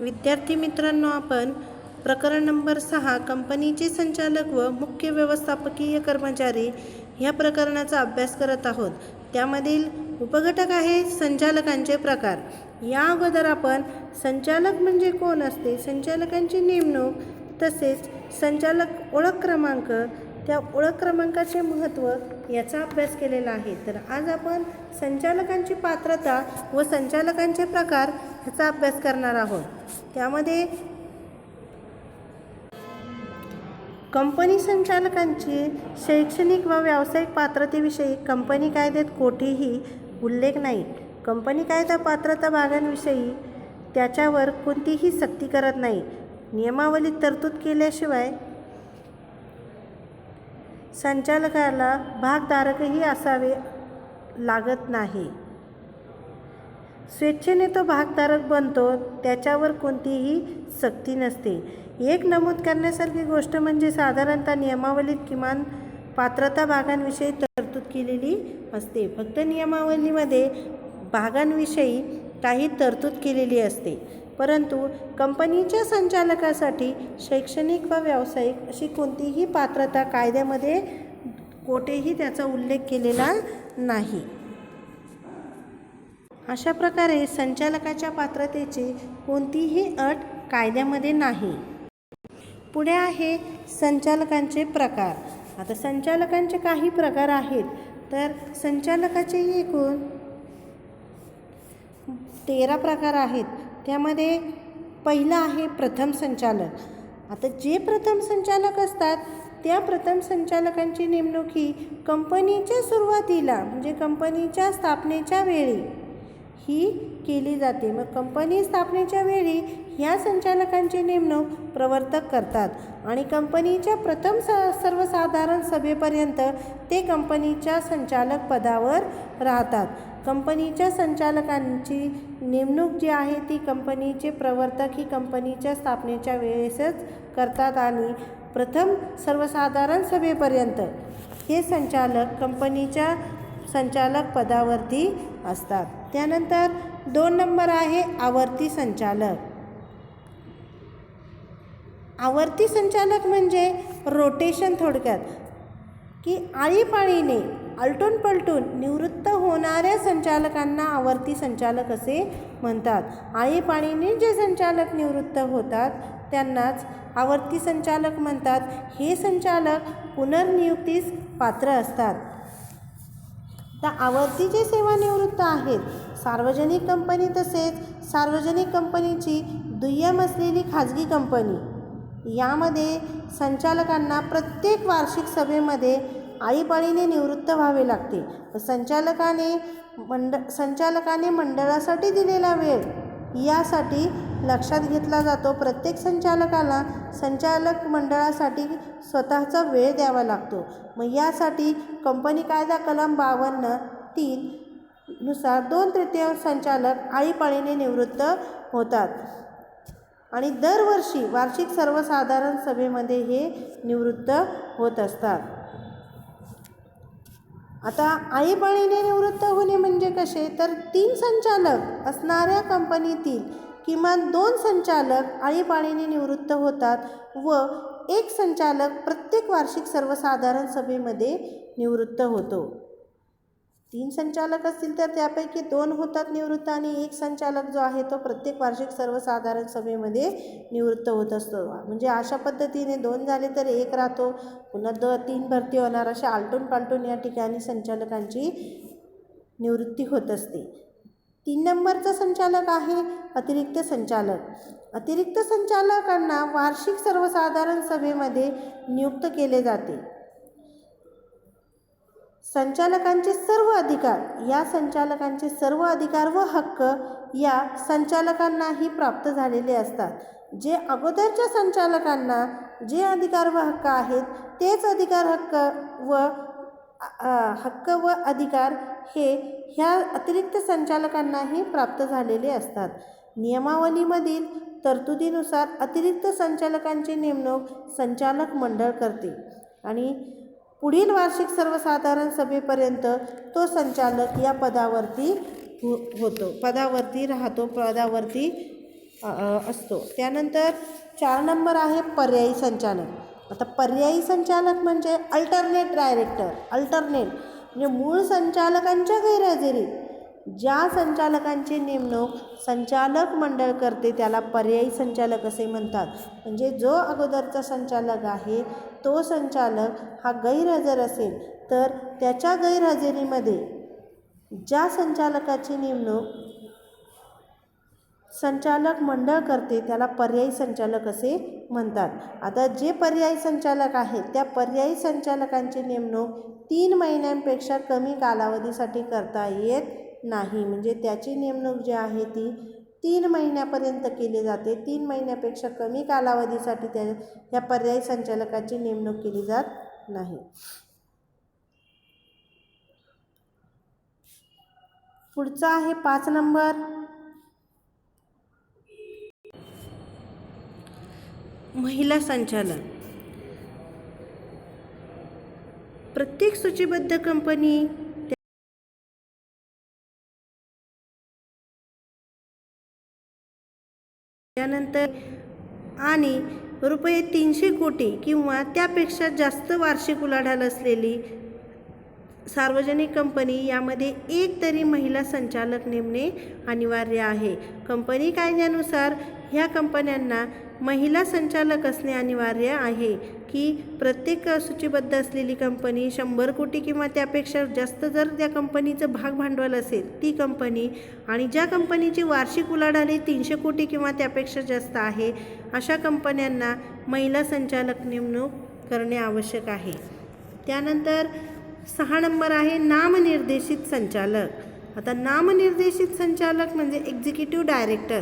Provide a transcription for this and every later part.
विद्यार्थी मित्रांनो आपण प्रकरण नंबर सहा कंपनीचे संचालक व मुख्य व्यवस्थापकीय कर्मचारी ह्या प्रकरणाचा अभ्यास करत आहोत. त्यामधील उपघटक आहे संचालकांचे प्रकार. या अगोदर आपण संचालक म्हणजे कोण असते? संचालकांची नेमणूक तसेच संचालक ओळख क्रमांक त्या ओळख क्रमांकाचे महत्त्व याचा अभ्यास केलेला आहे. तर आज आपण संचालकांची पात्रता व संचालकांचे प्रकार ह्याचा अभ्यास करणार आहोत. त्यामध्ये कंपनी संचालकांची शैक्षणिक व व्यावसायिक पात्रतेविषयी कंपनी कायद्यात कोठेही उल्लेख नाही. कंपनी कायदा पात्रता भागांविषयी त्याच्यावर कोणतीही सक्ती करत नाही. नियमावलीत तरतूद केल्याशिवाय संचालकाला भागधारकही असावे लागत नाही. स्वेच्छेने तो भागधारक बनतो त्याच्यावर कोणतीही सक्ती नसते. एक नमूद करण्यासारखी गोष्ट म्हणजे साधारणतः नियमावलीत किमान पात्रता भागांविषयी तरतूद केलेली असते. फक्त नियमावलीमध्ये भागांविषयी काही तरतूद केलेली असते. परंतु कंपनीच्या संचालकासाठी शैक्षणिक व व्यावसायिक अशी कोणतीही पात्रता कायद्यामध्ये कोठेही त्याचा उल्लेख केलेला नाही. अशा प्रकारे संचालकाच्या पात्रतेची कोणतीही अट कायद्यामध्ये नाही. पुढे आहे संचालकांचे प्रकार. आता संचालकांचे काही प्रकार आहेत. तर संचालकाचे एकूण तेरा प्रकार आहेत. त्यामध्ये पहिलं आहे प्रथम संचालक. आता जे प्रथम संचालक असतात त्या प्रथम संचालकांची नेमणूक ही कंपनीच्या सुरुवातीला म्हणजे कंपनीच्या स्थापनेच्या वेळी ही केली जाते. मग कंपनी स्थापनेच्या वेळी ह्या संचालकांची नेमणूक प्रवर्तक करतात आणि कंपनीच्या प्रथम स सर्वसाधारण सभेपर्यंत ते कंपनीच्या संचालक पदावर राहतात. कंपनीच्या संचालकांची नेमणूक जी आहे ती कंपनीचे प्रवर्तक ही कंपनीच्या स्थापनेच्या वेळेसच करतात आणि प्रथम सर्वसाधारण सभेपर्यंत हे संचालक कंपनीच्या संचालक पदावरती असतात. त्यानंतर दोन नंबर आहे आवर्ती संचालक. आवर्ती संचालक म्हणजे रोटेशन थोडक्यात की आळीपाळीने आलटून पलटून निवृत्त होणाऱ्या संचालकांना आवर्ती संचालक असे म्हणतात. आळीपाळीने जे संचालक निवृत्त होतात त्यांनाच आवर्ती संचालक म्हणतात. हे संचालक पुनर्नियुक्तीस पात्र असतात. तर आवर्ती जे सेवानिवृत्त आहेत सार्वजनिक कंपनी तसेच सार्वजनिक कंपनीची दुय्यम असलेली खाजगी कंपनी यामध्ये संचालकांना प्रत्येक वार्षिक सभेमध्ये आळीपाळीने निवृत्त व्हावे लागते. संचालकाने मंड संचालकाने मंडळासाठी दिलेला वेळ यासाठी लक्षात घेतला जातो. प्रत्येक संचालकाला संचालक मंडळासाठी स्वतःचा वेळ द्यावा लागतो. मग यासाठी कंपनी कायदा कलम बावन्न तीन नुसार दोन तृतीयांश संचालक आळीपाळीने निवृत्त होतात. आणि दरवर्षी वार्षिक सर्वसाधारण सभेमध्ये हे निवृत्त होत असतात. आता आळीपाळीने निवृत्त होणे म्हणजे कसे? तर तीन संचालक असणाऱ्या कंपनीतील किमान दोन संचालक आळीपाळीने निवृत्त होतात व एक संचालक प्रत्येक वार्षिक सर्वसाधारण सभेमध्ये निवृत्त होतो. तीन संचालक असतील तर त्यापैकी दोन होतात निवृत्त आणि एक संचालक जो आहे तो प्रत्येक वार्षिक सर्वसाधारण सभेमध्ये निवृत्त होत असतो. म्हणजे अशा पद्धतीने दोन झाले तर एक राहतो पुन्हा द तीन भरती होणार अशा आलटून पालटून या ठिकाणी संचालकांची निवृत्ती होत असते. तीन नंबरचा संचालक आहे अतिरिक्त संचालक. अतिरिक्त संचालकांना वार्षिक सर्वसाधारण सभेमध्ये नियुक्त केले जाते. संचालकांचे सर्व अधिकार या संचालकांचे सर्व अधिकार व हक्क या संचालकांनाही प्राप्त झालेले असतात. जे अगोदरच्या संचालकांना जे अधिकार व हक्क आहेत तेच अधिकार हक्क व हक्क व अधिकार हे ह्या अतिरिक्त संचालकांनाही प्राप्त झालेले असतात. नियमावलीमधील तरतुदीनुसार अतिरिक्त संचालकांची नेमणूक संचालक मंडळ करते. आणि पुढील वार्षिक सर्वसाधारण सभेपर्यंत तो संचालक या पदावरती हो होतो. पदावरती राहतो पदावरती असतो. त्यानंतर चार नंबर आहे पर्यायी संचालक. आता पर्यायी संचालक म्हणजे अल्टरनेट डायरेक्टर अल्टरनेट म्हणजे मूळ संचालकांच्या गैरहजेरीत ज्या संचालकांची नेमणूक संचालक मंडळ करते त्याला पर्यायी संचालक असे म्हणतात. म्हणजे जो अगोदरचा संचालक आहे तो संचालक हा गैरहजर असेल तर त्याच्या गैरहजेरीमध्ये ज्या संचालकाची नेमणूक संचालक मंडळ करते त्याला पर्यायी संचालक असे म्हणतात. आता जे पर्यायी संचालक आहेत त्या पर्यायी संचालकांची नेमणूक तीन महिन्यांपेक्षा कमी कालावधीसाठी करता येत नाही. म्हणजे त्याची नेमणूक जी आहे ती तीन महिन्यापर्यंत केली जाते. तीन महिन्यापेक्षा कमी कालावधीसाठी त्या ह्या पर्यायी संचालकाची नेमणूक केली जात नाही. पुढचा आहे पाच नंबर. महिला संचालक. प्रत्येक सूचीबद्ध कंपनी त्यानंतर आणि रुपये तीनशे कोटी किंवा त्यापेक्षा जास्त वार्षिक उलाढाल असलेली सार्वजनिक कंपनी यामध्ये एक तरी महिला संचालक नेमणे अनिवार्य आहे. कंपनी कायद्यानुसार ह्या कंपन्यांना महिला संचालक असणे अनिवार्य आहे. की प्रत्येक सूचीबद्ध असलेली कंपनी शंभर कोटी किंवा त्यापेक्षा जास्त जर त्या कंपनीचं भाग भांडवल असेल ती कंपनी आणि ज्या कंपनीची वार्षिक उलाढाली तीनशे कोटी किंवा त्यापेक्षा जास्त आहे अशा कंपन्यांना महिला संचालक नेमणूक करणे आवश्यक आहे. त्यानंतर सहा नंबर आहे नामनिर्देशित संचालक. आता नामनिर्देशित संचालक म्हणजे executive director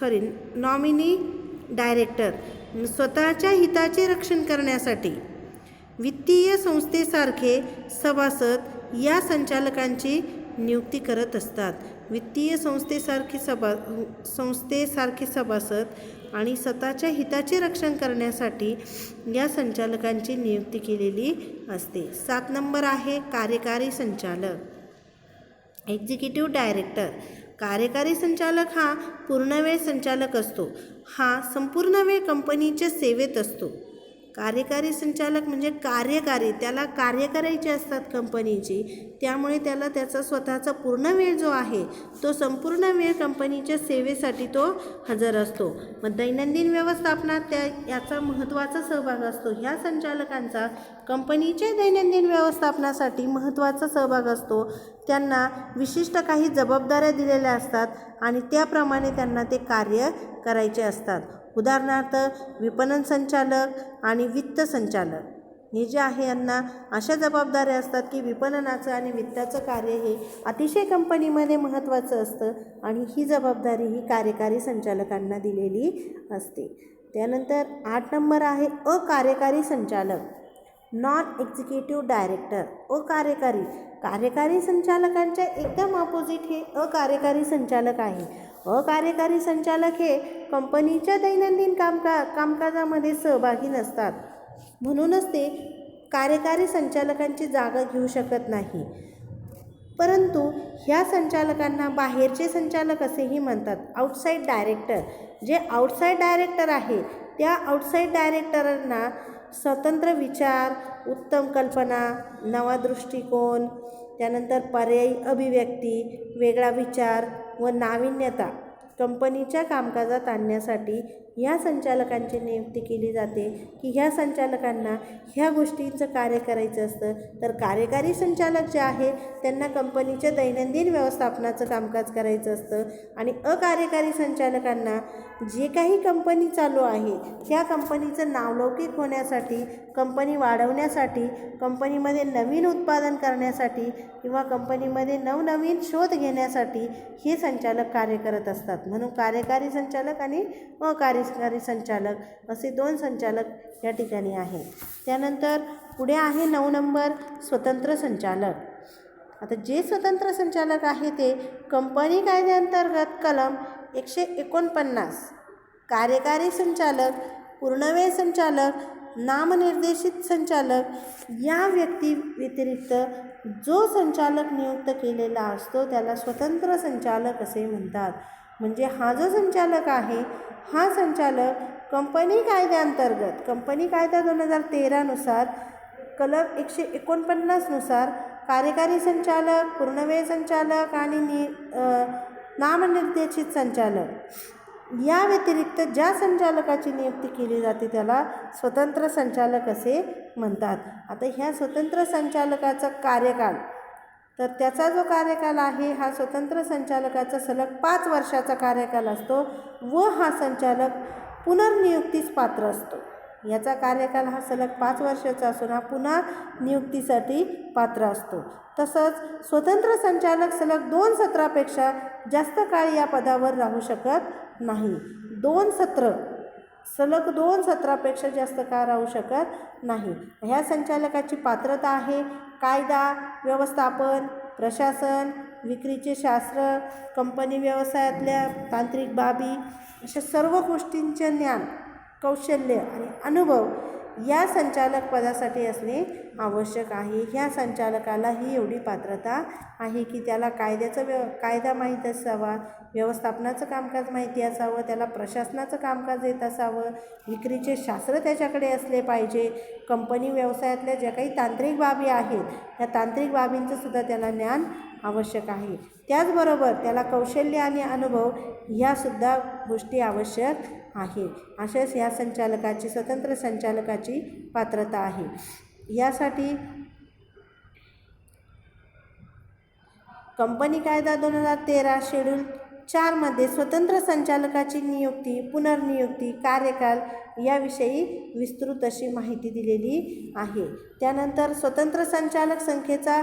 sorry nominee director स्वतःच्या हिताचे रक्षण करण्यासाठी वित्तीय संस्थेसारखे सभासद या संचालकांची नियुक्ती करत असतात. वित्तीय संस्थेसारखे सभा संस्थेसारखे सभासद आणि स्वतःच्या हिताचे रक्षण करण्यासाठी या संचालकांची नियुक्ती केलेली असते. सात नंबर आहे कार्यकारी संचालक. एक्झिक्युटिव्ह डायरेक्टर कार्यकारी संचालक हा पूर्णवेळ संचालक असतो. हा संपूर्ण वेळ कंपनीच्या सेवेत असतो. कार्यकारी संचालक म्हणजे कार्यकारी त्याला कार्य करायचे असतात कंपनीची. त्यामुळे त्याला त्याचा स्वतःचा पूर्ण वेळ जो आहे तो संपूर्ण वेळ कंपनीच्या सेवेसाठी तो हजर असतो. मग दैनंदिन व्यवस्थापनात त्या याचा महत्त्वाचा सहभाग असतो. ह्या संचालकांचा कंपनीच्या दैनंदिन व्यवस्थापनासाठी महत्त्वाचा सहभाग असतो. त्यांना विशिष्ट काही जबाबदाऱ्या दिलेल्या असतात आणि त्याप्रमाणे त्यांना ते कार्य करायचे असतात. उदाहरणार्थ विपणन संचालक आणि वित्त संचालक. हे जे आहे यांना अशा जबाबदाऱ्या असतात की विपणनाचं आणि वित्ताचं कार्य हे अतिशय कंपनीमध्ये महत्त्वाचं असतं आणि ही जबाबदारी ही कार्यकारी संचालकांना दिलेली असते. त्यानंतर आठ नंबर आहे अकार्यकारी संचालक. Non executive director. अकार्यकारी. कार्यकारी संचालकांच्या एकदम ऑपोजिट हे अकार्यकारी संचालक आहे. अकार्यकारी संचालक हे कंपनीच्या दैनंदिन कामका कामकाजामध्ये सहभागी नसतात. म्हणूनच ते कार्यकारी संचालकांची जागा घेऊ शकत नाही. परंतु ह्या संचालकांना बाहेरचे संचालक असेही म्हणतात. आउटसाईड डायरेक्टर जे आउटसाईड डायरेक्टर आहे त्या आउटसाईड डायरेक्टरांना स्वतंत्र विचार उत्तम कल्पना नवा दृष्टिकोन त्यानंतर पर्यायी अभिव्यक्ती वेगळा विचार व नाविन्यता. कंपनीच्या कामकाजात आणण्यासाठी ह्या संचालकांची नियुक्ती केली जाते. की ह्या संचालकांना ह्या गोष्टींचं कार्य करायचं असतं तर कार्यकारी संचालक जे आहे त्यांना कंपनीच्या दैनंदिन व्यवस्थापनाचं कामकाज करायचं असतं. आणि अकार्यकारी संचालकांना जे काही कंपनी चालू आहे त्या कंपनीचं नावलौकिक होण्यासाठी कंपनी वाढवण्यासाठी कंपनीमध्ये नवीन उत्पादन करण्यासाठी किंवा कंपनीमध्ये नवनवीन शोध घेण्यासाठी हे संचालक कार्य करत असतात. म्हणून कार्यकारी संचालक आणि अकार्यकारी संचालक असे दोन संचालक या ठिकाणी आहे त्यानंतर पुढे आहे नऊ नंबर स्वतंत्र संचालक. आता जे स्वतंत्र संचालक आहे ते कंपनी कायद्याअंतर्गत कलम एकशे एकोणपन्नास कार्यकारी संचालक पूर्णवेळ संचालक नामनिर्देशित संचालक या व्यक्ती व्यतिरिक्त जो संचालक नियुक्त केलेला असतो त्याला स्वतंत्र संचालक असे म्हणतात. म्हणजे हा जो संचालक आहे हा संचालक कंपनी कायद्याअंतर्गत कंपनी कायदा दोन हजार तेरानुसार कलम एकशे एकोणपन्नासनुसार कार्यकारी संचालक पूर्णवेळ संचालक आणि नि नामनिर्देशित संचालक. या व्यतिरिक्त ज्या संचालकाची नियुक्ती केली जाते त्याला स्वतंत्र संचालक असे म्हणतात. आता ह्या स्वतंत्र संचालकाचा कार्यकाल तर त्याचा जो कार्यकाल आहे हा स्वतंत्र संचालकाचा सलग पाच वर्षाचा कार्यकाल असतो व हा संचालक पुनर्नियुक्तीस पात्र असतो. याचा कार्यकाल हा सलग पाच वर्षाचा असून हा पुन्हा नियुक्तीसाठी पात्र असतो. तसंच स्वतंत्र संचालक सलग दोन सत्रापेक्षा जास्त काळ या पदावर राहू शकत नाही. दोन सत्र सलग दोन सत्रापेक्षा जास्त काळ राहू शकत नाही? ह्या संचालकाची पात्रता आहे कायदा व्यवस्थापन प्रशासन विक्रीचे शास्त्र कंपनी व्यवसायातल्या तांत्रिक बाबी अशा सर्व गोष्टींचे ज्ञान कौशल्य आणि अनुभव या संचालक पदासाठी असणे आवश्यक आहे. ह्या संचालकाला ही एवढी पात्रता आहे की त्याला कायद्याचं व्यव कायदा माहीत असावा व्यवस्थापनाचं कामकाज माहिती असावं त्याला प्रशासनाचं कामकाज येत असावं विक्रीचे शास्त्र त्याच्याकडे असले पाहिजे. कंपनी व्यवसायातल्या ज्या काही तांत्रिक बाबी आहेत या तांत्रिक बाबींचं सुद्धा त्याला ज्ञान आवश्यक आहे. त्याचबरोबर त्याला कौशल्य आणि अनुभव ह्यासुद्धा गोष्टी आवश्यक आहे. अशाच या संचालकाची स्वतंत्र संचालकाची पात्रता आहे. यासाठी कंपनी कायदा दोन हजार तेरा शेड्यूल चारमध्ये स्वतंत्र संचालकाची नियुक्ती पुनर्नियुक्ती कार्यकाल याविषयी विस्तृत अशी माहिती दिलेली आहे. त्यानंतर स्वतंत्र संचालक संख्येचा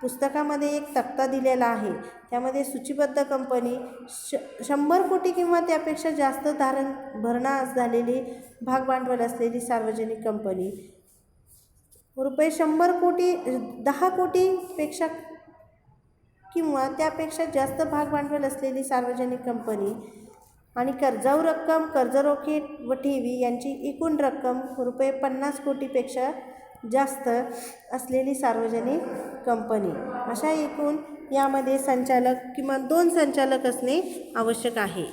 पुस्तकामध्ये एक तक्ता दिलेला आहे. त्यामध्ये सूचीबद्ध कंपनी श शंभर कोटी किंवा त्यापेक्षा जास्त धारण भरणा झालेली भागभांडवल असलेली सार्वजनिक कंपनी रुपये शंभर कोटी दहा कोटीपेक्षा किंवा त्यापेक्षा जास्त भागभांडवल असलेली सार्वजनिक कंपनी आणि कर्जाऊ रक्कम कर्जरोखे व ठेवी यांची एकूण रक्कम रुपये पन्नास कोटीपेक्षा जास्त असलेली सार्वजनिक कंपनी. अशा एकूण यामध्ये संचालक किंवा दोन संचालक असणे आवश्यक आहे.